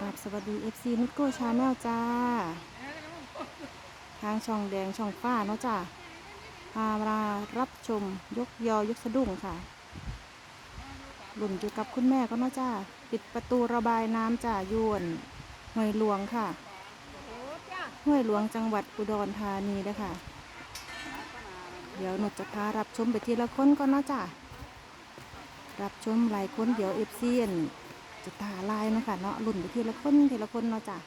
ครับสวัสดี FC นุชโก้ชาแนลจ้า ทางช่องแดงช่องฟ้าเนาะจ้าพามารับชมยกยอยกสะดุ้งค่ะหลุ่นอยู่กับคุณแม่ก็เนาะจ้าปิดประตูระบายน้ำจ้ายวนห้วยหลวงค่ะห้วยหลวงจังหวัดอุดรธานีเด้อค่ะเดี๋ยวหนูจะพารับชมไปทีละคนก่อนเนาะจ้ารับชมหลายคนเดี๋ยวเอฟซีน จะตาลายเนาะค่ะเนาะหลุ่นไปทีละคนทีละคนเนาะจ้ะ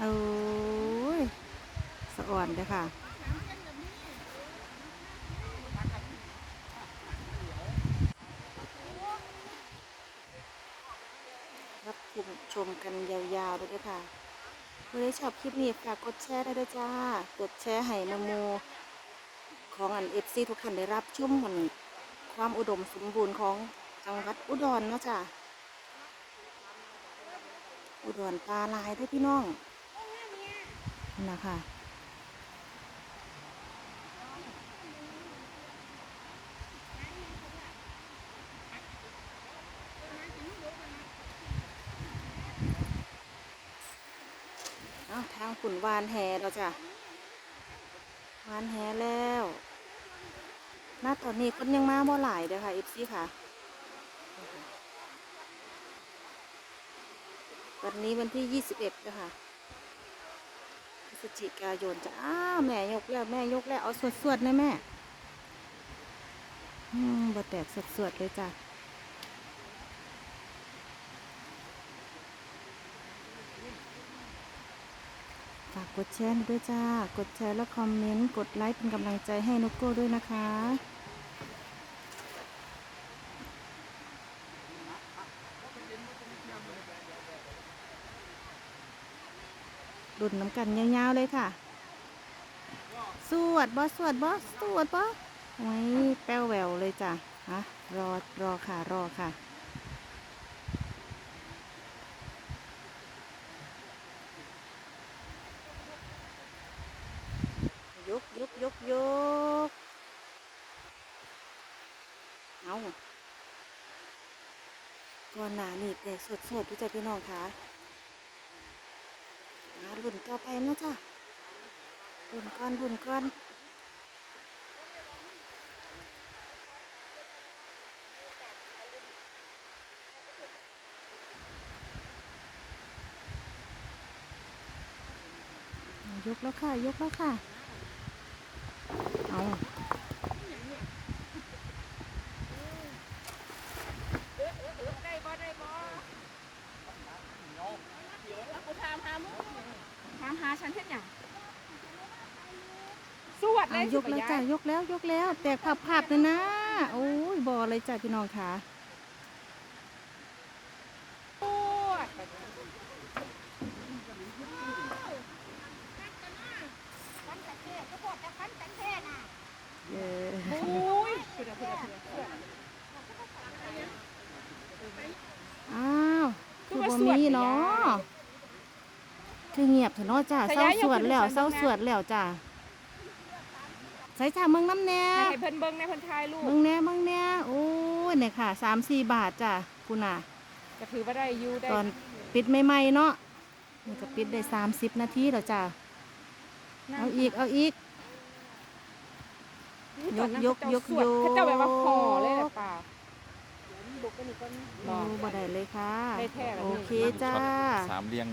โอ้ยสะอ่อนเด้ค่ะรับชมชมกันยาวๆเลยเด้อค่ะ มื่อได้ชอบคลิปนี้ฝากกดแชร์ได้ด้วยจ้า กดแชร์ให้นโมของอันเอฟซีทุกท่านได้รับชุ่มมันความอุดมสมบูรณ์ของจังหวัดอุดรเนาะจ้าอุดรปลาลายได้วยพี่น้องนั่นนะคะ อาทางขุนวานแหเราจ้ะวานแหแล้วณตอนนี้คนยังมาบ่หลายเด้อค่ะเอฟซีค่ะ วันนี้วันที่21แล้วค่ะพฤศจิกายนจะอ้าแม่ยกแล้วแม่ยกแล้วเอาสวดๆนะแม่ อืมบ่แตกสวดๆเลยจ้ะ ฝากกดแชร์ด้วยจ้า กดแชร์และคอมเมนต์ กดไลค์เป็นกำลังใจให้นกโก้ด้วยนะคะ ดุนน้ำกันยาวๆเลยค่ะ สวดบอสวดบอสวดบอไว้แป้วแหววเลยจ้ะฮะรอรอค่ะ รอค่ะ ยกยกเอาก่อนหนานี่แต่สดสดๆดูจ้ะพี่น้องคะมาหลุนต่อไปนะจ๊ะหลุนก้อนหลุนก้อนยกแล้วค่ะ ยกแล้วค่ะ เอา ได้บ่ได้บ่แล้วกูถามหามึงถาม หาฉันเฮ็ดหยังสวดเลเอายยกแล้วจ้ะยกแล้วยกแล้ว แตกผับผับๆเลยนะ โอ้ยบอเลยจ้ะพี่น้องค่ะสวดเออโอ้ยเพื่อนเพื่อนเพื่อนอ้าวคือบ่มีเนาะ คือเงียบเถอะเนาะจ้าเศร้าสวดแล้วเศร้าสวดแล้วจ้าใส่จ้าเมืองน้ำแน่ให้เพิ่นเบิ่งในเพิ่นถ่ายรูปเมืองแน่เมืองแน่โอ้ยเนี่ยค่ะสามสี่บาทจ้าคุณน่ะก็ถือว่าได้อยู่ได้ตอนปิดใหม่ๆเนาะมันก็ปิดได้สามสิบนาทีแล้วจ้าเอาอีกเอาอีกตอนนั้นยกยกเขาเจ้าสวดยกเขาเจ้าแบบว่าคอเลยแหละป่าโอ้บ่ได้เลยค่ะได้แท้แล้วโอนี่เคจ้าสามเรียง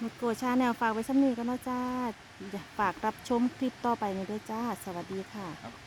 มุดโกชาแนวฝากไว้สักนี้ก็เนาะจ้าอย่าฝากรับชมคลิปต่อไปนี้ด้วยจ้า สวัสดีค่ะครับ